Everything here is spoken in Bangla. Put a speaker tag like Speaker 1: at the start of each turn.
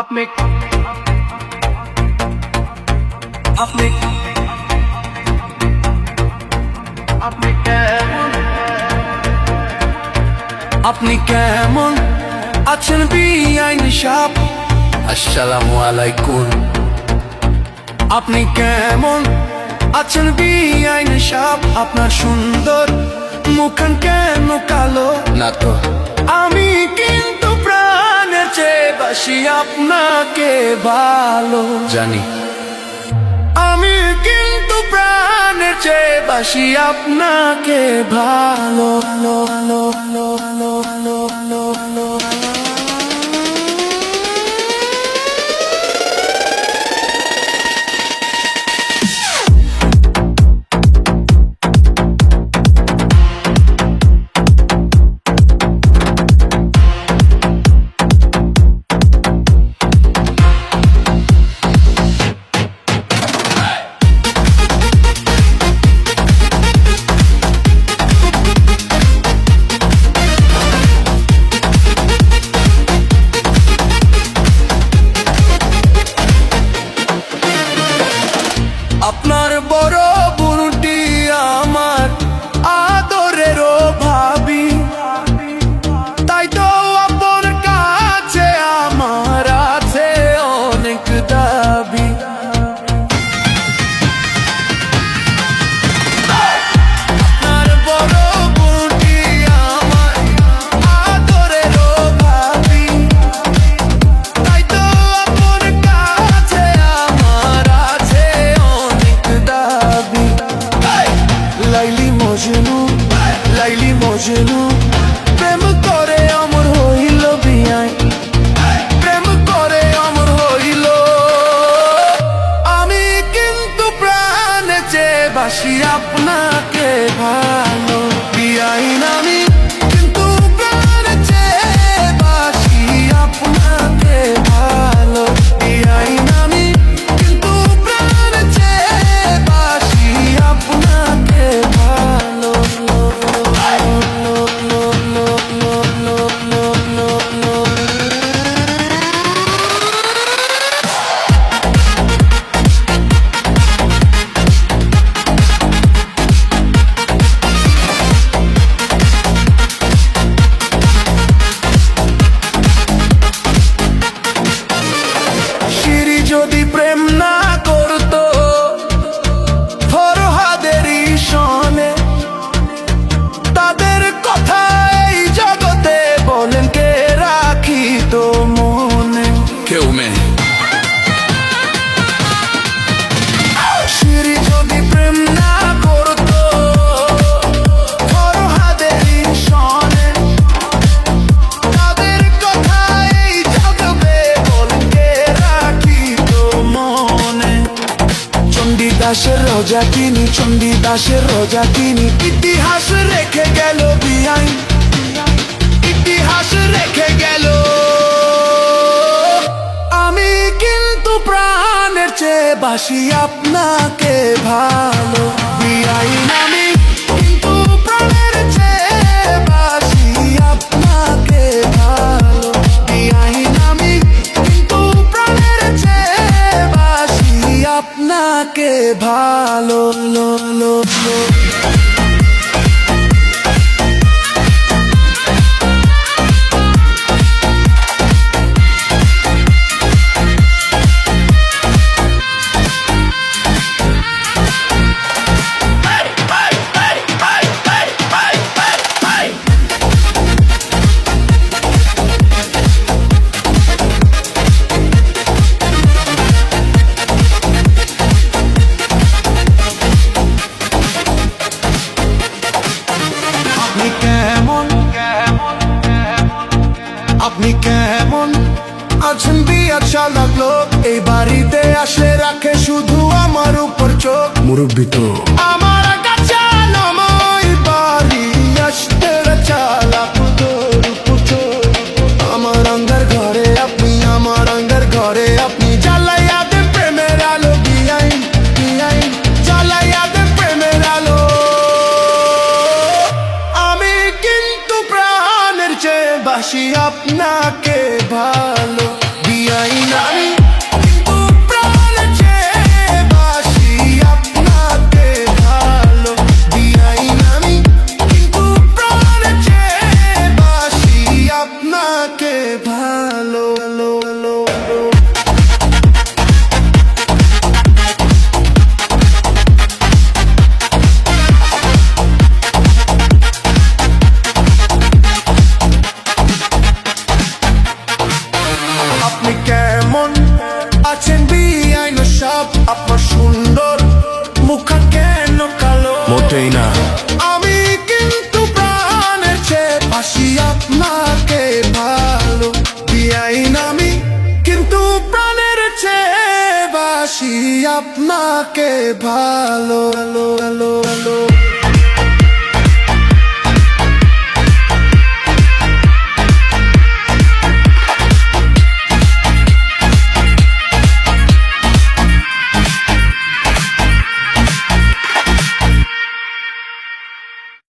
Speaker 1: আপনি আপনি আপনি কেমন? আপনি কেমন আছেন বিআইন সাপ? আসসালামু আলাইকুম। আপনি কেমন আছেন বিআইন সাপ? আপনার সুন্দর মুখান কেন কালো? না তো। আমি চেয়ে বাসি আপনাকে ভালো। জানি। আমি কিন্তু প্রাণের চেয়ে বাসি আপনাকে ভালো ভালো ভালো ভালো ভালো ভালো। তোমাকে ভাই। চণ্ডীদাসের রোজা কিনি চণ্ডীদাসের রোজা কিনি ইতিহাস রেখে গেল বিয়াই ইতিহাস রেখে গেল। আমি কিন্তু প্রাণের চেয়ে বাসি আপনাকে ভালো। বিয়াই আমি alô, alô, alô. আছেন বিয়া চালাক লোক। এই বাড়িতে আসলে রাখে শুধু আমার উপর চোখ। মুরব্বী তো। আমার বাসি আপনাকে ভালো ভালো ভালো ভালো।